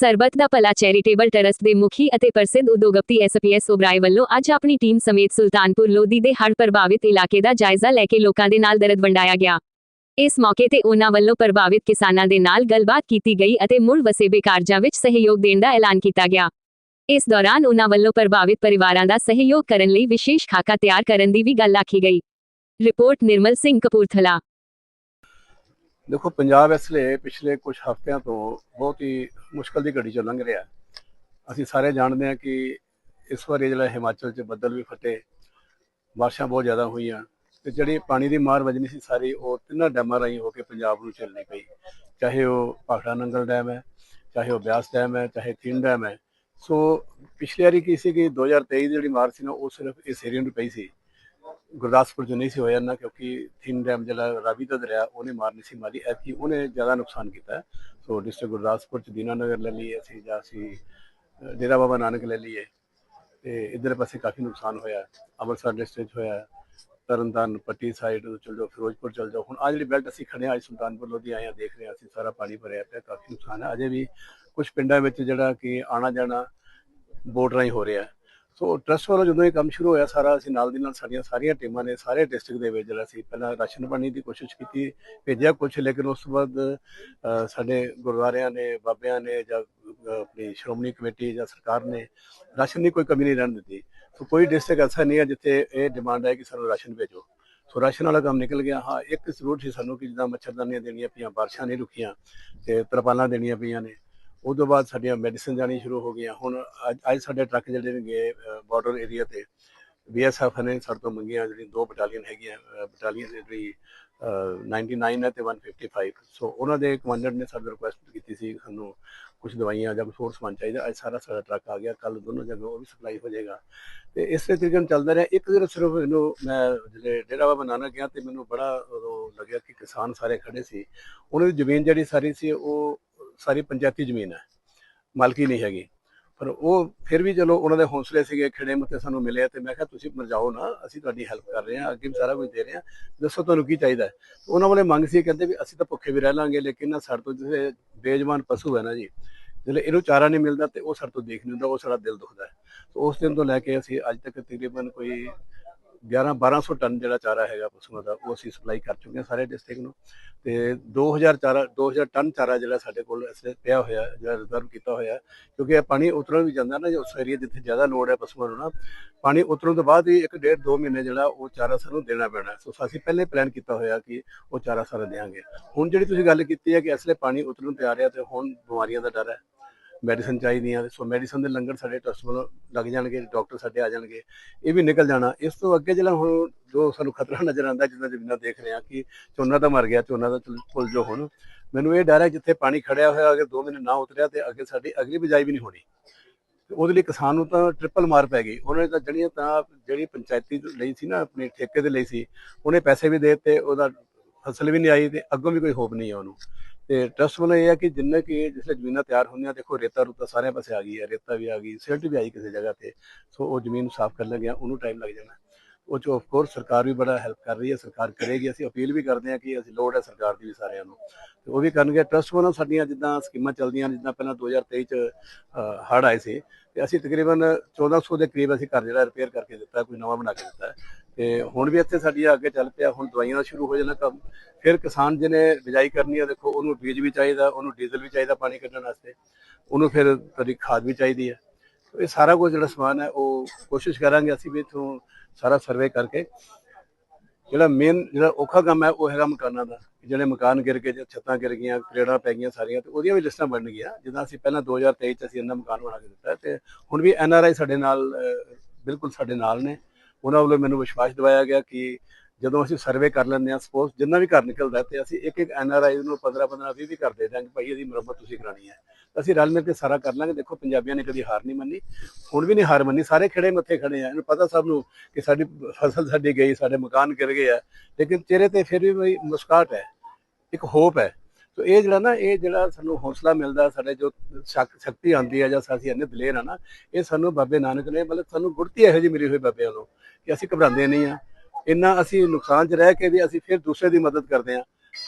ਸਰਬੱਤ ਦਾ ਭਲਾ charitable trust ਦੇ ਮੁਖੀ ਅਤੇ ਪ੍ਰਸਿੱਧ ਉਦਯੋਗਪਤੀ ਐਸਪੀਐਸ ਓਬਰਾਏ ਵੱਲੋਂ ਅੱਜ ਆਪਣੀ ਟੀਮ ਸਮੇਤ ਸੁਲਤਾਨਪੁਰ ਲੋਧੀ ਦੇ ਹੜ੍ਹ ਪ੍ਰਭਾਵਿਤ ਇਲਾਕੇ ਦਾ ਜਾਇਜ਼ਾ ਲੈ ਕੇ ਲੋਕਾਂ ਦੇ ਨਾਲ ਦਰਦ ਵੰਡਾਇਆ ਗਿਆ। ਇਸ ਮੌਕੇ ਤੇ ਉਹਨਾਂ ਵੱਲੋਂ ਪ੍ਰਭਾਵਿਤ ਕਿਸਾਨਾਂ ਦੇ ਨਾਲ ਗੱਲਬਾਤ ਕੀਤੀ ਗਈ ਅਤੇ ਮੁੜ ਵਸੇਬੇ ਕਾਰਜਾਂ ਵਿੱਚ ਸਹਿਯੋਗ ਦੇਣ ਦਾ ਐਲਾਨ ਕੀਤਾ ਗਿਆ। ਇਸ ਦੌਰਾਨ ਉਹਨਾਂ ਵੱਲੋਂ ਪ੍ਰਭਾਵਿਤ ਪਰਿਵਾਰਾਂ ਦਾ ਸਹਿਯੋਗ ਕਰਨ ਲਈ ਵਿਸ਼ੇਸ਼ ਖਾਕਾ ਤਿਆਰ ਕਰਨ ਦੀ ਵੀ ਗੱਲ ਆਖੀ ਗਈ। ਰਿਪੋਰਟ ਨਿਰਮਲ ਸਿੰਘ ਕਪੂਰਥਲਾ ਦੇਖੋ, ਪੰਜਾਬ ਇਸ ਲਈ ਪਿਛਲੇ ਕੁਝ ਹਫ਼ਤਿਆਂ ਤੋਂ ਬਹੁਤ ਹੀ ਮੁਸ਼ਕਲ ਦੀ ਘੜੀ ਚੋਂ ਲੰਘ ਰਿਹਾ। ਅਸੀਂ ਸਾਰੇ ਜਾਣਦੇ ਹਾਂ ਕਿ ਇਸ ਵਾਰ ਜਿਹੜਾ ਹਿਮਾਚਲ 'ਚ ਬੱਦਲ ਵੀ ਫਟੇ, ਬਾਰਿਸ਼ਾਂ ਬਹੁਤ ਜ਼ਿਆਦਾ ਹੋਈਆਂ ਤੇ ਜਿਹੜੀ ਪਾਣੀ ਦੀ ਮਾਰ ਵਜਣੀ ਸੀ ਸਾਰੀ, ਉਹ ਤਿੰਨਾਂ ਡੈਮਾਂ ਰਾਹੀਂ ਹੋ ਕੇ ਪੰਜਾਬ ਨੂੰ ਚੱਲਣੀ ਪਈ। ਚਾਹੇ ਉਹ ਭਾਖੜਾ ਨੰਗਲ ਡੈਮ ਹੈ, ਚਾਹੇ ਉਹ ਬਿਆਸ ਡੈਮ ਹੈ, ਚਾਹੇ ਤਿੰਨ ਡੈਮ ਹੈ। ਸੋ ਪਿਛਲੀ ਵਾਰੀ ਕੀ ਸੀ ਕਿ 2023 ਦੀ ਜਿਹੜੀ ਮਾਰ ਸੀ ਨਾ, ਉਹ ਸਿਰਫ ਇਸ ਏਰੀਆ ਨੂੰ ਪਈ ਸੀ। ਗੁਰਦਾਸਪੁਰ ਚ ਨਹੀਂ ਸੀ ਹੋਇਆ ਨਾ ਕਿਉਂਕਿ ਥਿਨ ਡੈਮ ਜਿਹੜਾ ਰਾਵੀ ਦਾ ਦਰਿਆ, ਉਹਨੇ ਮਾਰਨੀ ਸੀ ਮਾਰੀ ਐਤਕੀ ਉਹਨੇ ਜ਼ਿਆਦਾ ਨੁਕਸਾਨ ਕੀਤਾ। ਸੋ ਡਿਸਟ੍ਰਿਕਟ ਗੁਰਦਾਸਪੁਰ ਚ ਦੀਨਾਨਗਰ ਲੈ ਲਈਏ ਅਸੀਂ, ਜਾਂ ਅਸੀਂ ਡੇਰਾ ਬਾਬਾ ਨਾਨਕ ਲੈ ਲਈਏ। ਤੇ ਇਧਰ ਪਾਸੇ ਕਾਫੀ ਨੁਕਸਾਨ ਹੋਇਆ, ਅੰਮ੍ਰਿਤਸਰ ਡਿਸਟ੍ਰਿਕਟ ਹੋਇਆ, ਤਰਨਤਾਰਨ, ਪੱਟੀ ਸਾਈਡ ਚਲ ਜਾਓ, ਫਿਰੋਜ਼ਪੁਰ ਚਲ ਜਾਓ। ਹੁਣ ਆ ਜਿਹੜੀ ਬੈਲਟ ਅਸੀਂ ਖੜੇ ਹਾਂ, ਅੱਜ ਸੁਲਤਾਨਪੁਰ ਲੋਧੀ ਆਏ ਹਾਂ ਦੇਖ ਰਹੇ ਹਾਂ ਅਸੀਂ, ਸਾਰਾ ਪਾਣੀ ਭਰਿਆ ਪਿਆ, ਕਾਫੀ ਨੁਕਸਾਨ ਹੈ। ਅਜੇ ਵੀ ਕੁਝ ਪਿੰਡਾਂ ਵਿੱਚ ਜਿਹੜਾ ਕਿ ਆਣਾ ਜਾਣਾ ਬੋਟ ਰਾਹੀਂ ਹੋ ਰਿਹਾ। ਸੋ ਟਰਸਟ ਵੱਲੋਂ ਜਦੋਂ ਇਹ ਕੰਮ ਸ਼ੁਰੂ ਹੋਇਆ ਸਾਰਾ, ਅਸੀਂ ਨਾਲ ਦੀ ਨਾਲ ਸਾਡੀਆਂ ਸਾਰੀਆਂ ਟੀਮਾਂ ਨੇ ਸਾਰੇ ਡਿਸਟ੍ਰਿਕਟ ਦੇ ਵਿੱਚ ਜਿਹੜਾ ਸੀ, ਪਹਿਲਾਂ ਰਾਸ਼ਨ ਪਾਣੀ ਦੀ ਕੋਸ਼ਿਸ਼ ਕੀਤੀ, ਭੇਜਿਆ ਕੁਝ ਲੇਕਿਨ ਉਸ ਤੋਂ ਬਾਅਦ ਸਾਡੇ ਗੁਰਦੁਆਰਿਆਂ ਨੇ, ਬਾਬਿਆਂ ਨੇ ਜਾਂ ਆਪਣੀ ਸ਼੍ਰੋਮਣੀ ਕਮੇਟੀ ਜਾਂ ਸਰਕਾਰ ਨੇ ਰਾਸ਼ਨ ਦੀ ਕੋਈ ਕਮੀ ਨਹੀਂ ਰਹਿਣ ਦਿੱਤੀ। ਸੋ ਕੋਈ ਡਿਸਟ੍ਰਿਕਟ ਐਸਾ ਨਹੀਂ ਹੈ ਜਿੱਥੇ ਇਹ ਡਿਮਾਂਡ ਹੈ ਕਿ ਸਾਨੂੰ ਰਾਸ਼ਨ ਭੇਜੋ। ਸੋ ਰਾਸ਼ਨ ਵਾਲਾ ਕੰਮ ਨਿਕਲ ਗਿਆ। ਹਾਂ, ਇੱਕ ਜ਼ਰੂਰ ਸੀ ਸਾਨੂੰ ਕਿ ਜਿੱਦਾਂ ਮੱਛਰਦਾਨੀਆਂ ਦੇਣੀਆਂ ਪਈਆਂ, ਬਾਰਿਸ਼ਾਂ ਨਹੀਂ ਰੁਕੀਆਂ ਤੇ ਤਰਪਾਲਾਂ ਦੇਣੀਆਂ ਪਈਆਂ ਨੇ। ਉਸ ਤੋਂ ਬਾਅਦ ਸਾਡੀਆਂ ਮੈਡੀਸਨ ਜਾਣੀ ਸ਼ੁਰੂ ਹੋ ਗਈਆਂ। ਹੁਣ ਅੱਜ ਅੱਜ ਸਾਡੇ ਟਰੱਕ ਜਿਹੜੇ ਨੇ ਗਏ ਬਾਰਡਰ ਏਰੀਆ ਤੇ ਬੀਐਸਐਫ ਨੇ ਸਾਡੇ ਤੋਂ ਮੰਗੀਆਂ ਜਿਹੜੀ ਦੋ ਬਟਾਲੀਅਨ ਹੈਗੀਆਂ ਬਟਾਲੀਅਨ ਜਿਹੜੀ ਅਹ, 99 ਹੈ ਤੇ 155 ਸੋ ਉਹਨਾਂ ਦੇ ਕਮਾਂਡਰ ਨੇ ਸਾਡੇ ਰਿਕੁਐਸਟ ਕੀਤੀ ਸੀ ਸਾਨੂੰ ਕੁਝ ਦਵਾਈਆਂ ਜਾਂ ਕੁਝ ਹੋਰ ਸਮਾਨ ਚਾਹੀਦਾ। ਅੱਜ ਸਾਰਾ ਸਾਡਾ ਟਰੱਕ ਆ ਗਿਆ। ਕੱਲ ਦੋਨੋਂ ਜਗ੍ਹਾ ਉਹ ਵੀ ਸਪਲਾਈ ਹੋ ਜਾਏਗਾ। ਤੇ ਇਸੇ ਤਰੀਕੇ ਨਾਲ ਚੱਲਦਾ ਰਿਹਾ। ਇੱਕ ਦਿਨ ਸਿਰਫ ਇਹਨੂੰ ਮੈਂ ਜਿਹੜੇ ਡੇਰਾ ਬਾਬਾ ਨਾਨਕ ਗਿਆ ਤੇ ਮੈਨੂੰ ਬੜਾ ਲੱਗਿਆ ਕਿ ਕਿਸਾਨ ਸਾਰੇ ਖੜੇ ਸੀ। ਉਹਨਾਂ ਦੀ ਜ਼ਮੀਨ ਜਿਹੜੀ ਸਾਰੀ ਸੀ ਉਹ ਸਾਰੀ ਪੰਚਾਇਤੀ ਜ਼ਮੀਨ ਹੈ। ਮਾਲਕੀ ਨਹੀਂ ਹੈਗੀ। ਪਰ ਉਹ ਫਿਰ ਵੀ ਚਲੋ ਉਹਨਾਂ ਦੇ ਹੌਸਲੇ ਸੀਗੇ ਖਿੜੇ ਮੱਥੇ ਸਾਨੂੰ ਮਿਲੇ ਤੇ ਮੈਂ ਕਿਹਾ, ਤੁਸੀਂ ਮਰਜਾਓ ਨਾ, ਅਸੀਂ ਤੁਹਾਡੀ ਹੈਲਪ ਕਰ ਰਹੇ ਹਾਂ, ਅੱਗੇ ਵੀ ਸਾਰਾ ਕੁਝ ਦੇ ਰਹੇ ਹਾਂ। ਦੱਸੋ ਤੁਹਾਨੂੰ ਕੀ ਚਾਹੀਦਾ ਉਹਨਾਂ ਵਾਲੇ ਮੰਗ ਸੀ, ਕਹਿੰਦੇ ਵੀ ਅਸੀਂ ਤਾਂ ਭੁੱਖੇ ਵੀ ਰਹਿ ਲਾਂਗੇ, ਲੇਕਿਨ ਨਾ ਸਾਡੇ ਤੋਂ ਜਿਹੜੇ ਬੇਜਮਾਨ ਪਸ਼ੂ ਹੈ ਨਾ ਜੀ ਜਦੋਂ ਇਹਨੂੰ ਚਾਰਾ ਨਹੀਂ ਮਿਲਦਾ ਤੇ ਉਹ ਸਾਡੇ ਤੋਂ ਦੇਖ ਨਹੀਂ ਹੁੰਦਾ, ਉਹ ਸਾਡਾ ਦਿਲ ਦੁਖਦਾ ਉਸ ਦਿਨ ਤੋਂ ਲੈ ਕੇ ਅਸੀਂ ਅੱਜ ਤੱਕ ਤਕਰੀਬਨ ਕੋਈ 11 1200 ਟਨ ਜਿਹੜਾ ਚਾਰਾ ਹੈਗਾ ਪਸ਼ੂਆਂ ਦਾ, ਉਹ ਅਸੀਂ ਸਪਲਾਈ ਕਰ ਚੁੱਕੇ ਹਾਂ ਸਾਰੇ ਡਿਸਟ੍ਰਿਕਟ ਨੂੰ। ਤੇ 2000 ਚਾਰਾ 2000 ਟਨ ਚਾਰਾ ਜਿਹੜਾ ਸਾਡੇ ਕੋਲ ਇਸ ਵੇਲੇ ਪਿਆ ਹੋਇਆ, ਜਿਹੜਾ ਰਿਜ਼ਰਵ ਕੀਤਾ ਹੋਇਆ, ਕਿਉਂਕਿ ਇਹ ਪਾਣੀ ਉਤਰਨ ਵੀ ਜਾਂਦਾ ਨਾ ਉਸ ਏਰੀਆ ਜਿੱਥੇ ਜ਼ਿਆਦਾ ਲੋੜ ਹੈ ਪਸ਼ੂਆਂ ਨੂੰ ਨਾ, ਪਾਣੀ ਉਤਰਨ ਤੋਂ ਬਾਅਦ ਹੀ ਇੱਕ ਡੇਢ, ਦੋ ਮਹੀਨੇ ਜਿਹੜਾ ਉਹ ਚਾਰਾ ਸਾਨੂੰ ਦੇਣਾ ਪੈਣਾ। ਸੋ ਅਸੀਂ ਪਹਿਲੇ ਪਲਾਨ ਕੀਤਾ ਹੋਇਆ ਕਿ ਉਹ ਚਾਰਾ ਸਾਰਾ ਦੇਵਾਂਗੇ ਹੁਣ ਜਿਹੜੀ ਤੁਸੀਂ ਗੱਲ ਕੀਤੀ ਹੈ ਕਿ ਇਸ ਵੇਲੇ ਪਾਣੀ ਉਤਰਨ ਤੇ ਆ ਰਿਹਾ ਤੇ ਹੁਣ ਬਿਮਾਰੀਆਂ ਦਾ ਡਰ ਹੈ। ਮੈਡੀਸਨ ਚਾਹੀਦੀਆਂ, ਸੋ ਮੈਡੀਸਨ ਦੇ ਲੰਗਰ ਸਾਡੇ ਟਰਸਟ ਵੱਲੋਂ ਲੱਗ ਜਾਣਗੇ ਡਾਕਟਰ ਸਾਡੇ ਆ ਜਾਣਗੇ, ਇਹ ਵੀ ਨਿਕਲ ਜਾਣਾ। ਇਸ ਤੋਂ ਅੱਗੇ ਜਿਹੜਾ ਹੁਣ ਜੋ ਸਾਨੂੰ ਖਤਰਾ ਨਜ਼ਰ ਆਉਂਦਾ, ਜਿੱਦਾਂ ਜ਼ਮੀਨਾਂ ਦੇਖ ਰਹੇ ਹਾਂ ਕਿ ਝੋਨਾ ਤਾਂ ਮਰ ਗਿਆ, ਝੋਨਾ ਦਾ ਫੁੱਲ ਜੋ ਹੁਣ, ਮੈਨੂੰ ਇਹ ਡਰ ਹੈ ਜਿੱਥੇ ਪਾਣੀ ਖੜਿਆ ਹੋਇਆ, ਅਗਰ 2 ਮਹੀਨੇ ਨਾ ਉਤਰਿਆ ਤੇ ਅੱਗੇ ਸਾਡੀ ਅਗਲੀ ਬਿਜਾਈ ਵੀ ਨਹੀਂ ਹੋਣੀ। ਉਹਦੇ ਲਈ ਕਿਸਾਨ ਨੂੰ ਤਾਂ ਟ੍ਰਿਪਲ ਮਾਰ ਪੈ ਗਈ। ਉਹਨੇ ਤਾਂ ਜਿਹੜੀਆਂ ਤਾਂ, ਜਿਹੜੀ ਪੰਚਾਇਤੀ ਲਈ ਸੀ ਨਾ, ਆਪਣੇ ਠੇਕੇ ਦੇ ਲਈ ਸੀ, ਉਹਨੇ ਪੈਸੇ ਵੀ ਦੇ ਦਿੱਤੇ, ਉਹਦਾ ਫਸਲ ਵੀ ਨਹੀਂ ਆਈ ਤੇ ਅੱਗੋਂ ਵੀ ਕੋਈ ਹੋਪ ਨਹੀਂ ਹੈ ਉਹਨੂੰ। ਤੇ ਟਰਸਟ ਵੱਲੋਂ ਇਹ ਹੈ ਕਿ ਜਿੰਨੇ ਕਿ ਜਿਸਲੇ ਜ਼ਮੀਨਾਂ ਤਿਆਰ ਹੁੰਦੀਆਂ, ਦੇਖੋ ਰੇਤਾ ਰੂਤਾ ਸਾਰਿਆਂ ਪਾਸੇ ਆ ਗਈ ਹੈ, ਰੇਤਾ ਵੀ ਆ ਗਈ, ਸਿਲਟ ਵੀ ਆਈ ਕਿਸੇ ਜਗ੍ਹਾ ਤੇ, ਸੋ ਉਹ ਜ਼ਮੀਨ ਸਾਫ਼ ਕਰਨ ਲੱਗਿਆ, ਉਹਨੂੰ ਟਾਈਮ ਲੱਗ ਜਾਣਾ। ਉਹ ਚ ਆਫ ਕੋਰਸ ਸਰਕਾਰ ਵੀ ਬੜਾ ਹੈਲਪ ਕਰ ਰਹੀ ਹੈ, ਸਰਕਾਰ ਕਰੇਗੀ, ਅਸੀਂ ਅਪੀਲ ਵੀ ਕਰਦੇ ਹਾਂ ਕਿ ਅਸੀਂ ਲੋੜ ਹੈ ਸਰਕਾਰ ਦੀ ਵੀ ਸਾਰਿਆਂ ਨੂੰ। ਤੇ ਉਹ ਵੀ ਕਰਨਗੇ ਟਰਸਟ ਵੱਲੋਂ ਸਾਡੀਆਂ ਜਿੱਦਾਂ ਸਕੀਮਾਂ ਚੱਲਦੀਆਂ ਜਿੱਦਾਂ ਪਹਿਲਾਂ 2023 ਚ ਹੜ ਆਏ ਸੀ, ਤੇ ਅਸੀਂ ਤਕਰੀਬਨ 1400 ਦੇ ਕਰੀਬ ਅਸੀਂ ਘਰ ਜਿਹੜਾ ਰਿਪੇਅਰ ਕਰਕੇ ਦਿੱਤਾ, ਕੋਈ ਨਵਾਂ ਬਣਾ ਕੇ ਦਿੱਤਾ। ਹੈ। ਤੇ ਹੁਣ ਵੀ ਇੱਥੇ ਸਾਡੀਆਂ ਅੱਗੇ ਚੱਲ ਪਿਆ, ਹੁਣ ਦਵਾਈਆਂ ਦਾ ਸ਼ੁਰੂ ਹੋ ਜਾਣਾ ਕੰਮ। ਫਿਰ ਕਿਸਾਨ ਜਿਹਨੇ ਬਿਜਾਈ ਕਰਨੀ ਹੈ, ਦੇਖੋ ਉਹਨੂੰ ਬੀਜ ਵੀ ਚਾਹੀਦਾ, ਉਹਨੂੰ ਡੀਜ਼ਲ ਵੀ ਚਾਹੀਦਾ ਪਾਣੀ ਕੱਢਣ ਵਾਸਤੇ, ਉਹਨੂੰ ਫਿਰ ਕਦੀ ਖਾਦ ਵੀ ਚਾਹੀਦੀ ਹੈ। ਇਹ ਸਾਰਾ ਕੁਝ ਜਿਹੜਾ ਸਮਾਨ ਹੈ, ਉਹ ਕੋਸ਼ਿਸ਼ ਕਰਾਂਗੇ ਅਸੀਂ ਵੀ ਇਥੋਂ ਸਾਰਾ ਸਰਵੇ ਕਰਕੇ ਜਿਹੜਾ ਮੇਨ ਜਿਹੜਾ ਔਖਾ ਕੰਮ ਹੈ ਉਹ ਹੈਗਾ ਮਕਾਨਾਂ ਦਾ ਜਿਹੜੇ ਮਕਾਨ ਗਿਰ ਗਏ, ਜਾਂ ਛੱਤਾਂ ਗਿਰ ਗਈਆਂ ਕਰੇੜਾਂ ਪੈ ਗਈਆਂ ਸਾਰੀਆਂ, ਤੇ ਉਹਦੀਆਂ ਵੀ ਲਿਸਟਾਂ ਬਣ ਗਈਆਂ। ਜਿੱਦਾਂ ਅਸੀਂ ਪਹਿਲਾਂ 2023 ਚ ਅਸੀਂ ਇਹਨਾਂ ਮਕਾਨ ਬਣਾ ਕੇ ਦਿੱਤਾ ਤੇ ਹੁਣ ਵੀ ਐਨ ਆਰ ਆਈ ਸਾਡੇ ਨਾਲ ਬਿਲਕੁਲ ਸਾਡੇ ਨਾਲ ਨੇ। ਉਹਨਾਂ ਵੱਲੋਂ ਮੈਨੂੰ ਵਿਸ਼ਵਾਸ ਦਿਵਾਇਆ ਗਿਆ ਕਿ ਜਦੋਂ ਅਸੀਂ ਸਰਵੇ ਕਰ ਲੈਂਦੇ ਹਾਂ ਸਪੋਜ਼ ਜਿੰਨਾ ਵੀ ਘਰ ਨਿਕਲਦਾ ਹੈ ਤੇ ਅਸੀਂ ਇੱਕ ਇੱਕ ਐਨ ਆਰ ਆਈ ਨੂੰ 15 15 20 20 ਘਰ ਦੇ ਦਾਂਗੇ ਭਾਈ ਇਹਦੀ ਮੁਰੰਮਤ ਤੁਸੀਂ ਕਰਾਣੀ ਹੈ। ਅਸੀਂ ਰਲ ਮਿਲ ਕੇ ਸਾਰਾ ਕਰ ਲਾਂਗੇ। ਦੇਖੋ, ਪੰਜਾਬੀਆਂ ਨੇ ਕਦੀ ਹਾਰ ਨਹੀਂ ਮੰਨੀ, ਹੁਣ ਵੀ ਨਹੀਂ ਹਾਰ ਮੰਨੀ, ਸਾਰੇ ਖੜੇ ਮੱਥੇ ਖੜੇ ਆ। ਇਹਨੂੰ ਪਤਾ ਸਭ ਨੂੰ ਕਿ ਸਾਡੀ ਫਸਲ ਸਾਡੀ ਗਈ, ਸਾਡੇ ਮਕਾਨ ਗਿਰ ਗਏ ਆ। ਲੇਕਿਨ ਚਿਹਰੇ ਤੇ ਫਿਰ ਵੀ ਬਈ ਮੁਸਕਾਟ ਹੈ, ਇੱਕ ਹੋਪ ਹੈ। ਸੋ ਇਹ ਜਿਹੜਾ ਨਾ, ਇਹ ਜਿਹੜਾ ਸਾਨੂੰ ਹੌਸਲਾ ਮਿਲਦਾ, ਸਾਡੇ ਜੋ ਸ਼ਕਤੀ ਆਉਂਦੀ ਹੈ ਜਾਂ ਅਸੀਂ ਇੰਨੇ ਦਲੇਰ ਆ ਨਾ, ਇਹ ਸਾਨੂੰ ਬਾਬੇ ਨਾਨਕ ਨੇ, ਮਤਲਬ ਸਾਨੂੰ ਗੁੜਤੀ ਇਹੋ ਜਿਹੀ ਮਿਲੀ ਹੋਈ ਬਾਬਿਆਂ ਨੂੰ ਕਿ ਅਸੀਂ ਘਬਰਾਉਂਦੇ ਨਹੀਂ ਆ। ਇੰਨਾ ਅਸੀਂ ਨੁਕਸਾਨ 'ਚ ਰਹਿ ਕੇ ਵੀ ਅਸੀਂ ਫਿਰ ਦੂਸਰੇ ਦੀ ਮਦਦ ਕਰਦੇ ਹਾਂ।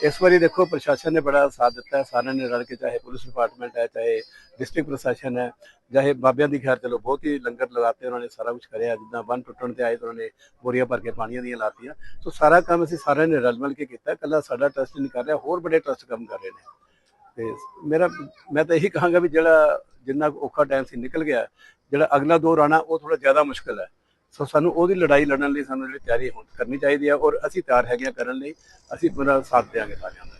ਇਸ ਵਾਰੀ ਦੇਖੋ ਪ੍ਰਸ਼ਾਸਨ ਨੇ ਬੜਾ ਸਾਥ ਦਿੱਤਾ ਹੈ। ਸਾਰਿਆਂ ਨੇ ਰਲ ਕੇ ਚਾਹੇ ਪੁਲਿਸ ਡਿਪਾਰਟਮੈਂਟ ਹੈ, ਚਾਹੇ ਡਿਸਟ੍ਰਿਕਟ ਪ੍ਰਸ਼ਾਸਨ ਹੈ, ਚਾਹੇ ਬਾਬਿਆਂ ਦੀ ਖੈਰ ਚਲੋ ਬਹੁਤ ਹੀ ਲੰਗਰ ਲਗਾਤੇ ਉਹਨਾਂ ਨੇ, ਸਾਰਾ ਕੁਝ ਕਰਿਆ। ਜਿੱਦਾਂ ਬੰਨ ਟੁੱਟਣ ਤੇ ਆਏ ਤਾਂ ਉਹਨਾਂ ਨੇ ਬੋਰੀਆਂ ਭਰ ਕੇ ਪਾਣੀਆਂ ਦੀਆਂ ਲਾਤੀਆਂ। ਸੋ ਸਾਰਾ ਕੰਮ ਅਸੀਂ ਸਾਰਿਆਂ ਨੇ ਰਲ ਮਿਲ ਕੇ ਕੀਤਾ ਕੱਲਾ ਸਾਡਾ ਟਰਸਟ ਨਹੀਂ ਕਰ ਰਿਹਾ, ਹੋਰ ਬੜੇ ਟਰਸਟ ਕੰਮ ਕਰ ਰਹੇ ਨੇ। ਤੇ ਮੇਰਾ, ਮੈਂ ਤਾਂ ਇਹੀ ਕਹਾਂਗਾ ਵੀ ਜਿਹੜਾ ਜਿੰਨਾ ਔਖਾ ਟਾਈਮ ਸੀ ਨਿਕਲ ਗਿਆ, ਜਿਹੜਾ ਅਗਲਾ ਦੌਰ ਆਣਾ ਉਹ ਥੋੜਾ ਜ਼ਿਆਦਾ ਮੁਸ਼ਕਲ ਹੈ। ਸੋ ਸਾਨੂੰ ਉਹਦੀ ਲੜਾਈ ਲੜਨ ਲਈ ਸਾਨੂੰ ਜਿਹੜੀ ਤਿਆਰੀ ਹੁਣ ਕਰਨੀ ਚਾਹੀਦੀ ਹੈ ਔਰ ਅਸੀਂ ਤਿਆਰ ਹੈਗੇ ਹਾਂ ਕਰਨ ਲਈ ਅਸੀਂ ਪੂਰਾ ਸਾਥ ਦੇਵਾਂਗੇ ਸਾਰਿਆਂ ਦਾ।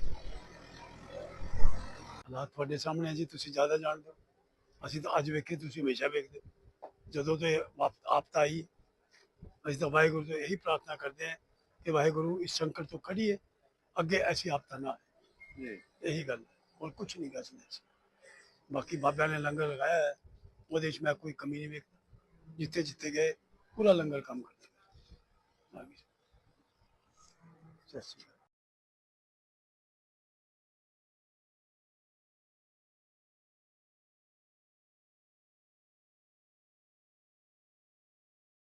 ਹਾਲਾਤ ਤੁਹਾਡੇ ਸਾਹਮਣੇ ਹੈ ਜੀ ਤੁਸੀਂ ਜ਼ਿਆਦਾ ਜਾਣਦੇ ਹੋ। ਅਸੀਂ ਤਾਂ ਅੱਜ ਵੇਖੇ ਤੁਸੀਂ ਹਮੇਸ਼ਾ ਵੇਖਦੇ। ਜਦੋਂ ਤੋਂ ਆਪਦਾ ਆਈ ਅਸੀਂ ਤਾਂ ਵਾਹਿਗੁਰੂ ਤੋਂ ਇਹੀ ਪ੍ਰਾਰਥਨਾ ਕਰਦੇ ਹਾਂ ਕਿ ਵਾਹਿਗੁਰੂ ਇਸ ਸੰਕਟ ਤੋਂ ਕੱਢੀਏ ਅੱਗੇ ਐਸੀ ਆਪਦਾ ਨਾ ਆਏ। ਜੀ। ਇਹੀ ਗੱਲ ਹੋਰ ਕੁਝ ਨਹੀਂ ਕਰ ਸਕਦੇ ਅਸੀਂ ਬਾਕੀ ਬਾਬਿਆਂ ਨੇ ਲੰਗਰ ਲਗਾਇਆ ਹੈ ਉਹਦੇ ਵਿੱਚ ਮੈਂ ਕੋਈ ਕਮੀ ਨਹੀਂ ਵੇਖਦਾ। ਜਿੱਥੇ ਜਿੱਥੇ ਗਏ ਪੂਰਾ ਲੰਗਰ ਕੰਮ ਕਰਦੇ। ਬਾਕੀ ਸਤਿ ਸ਼੍ਰੀ ਅਕਾਲ।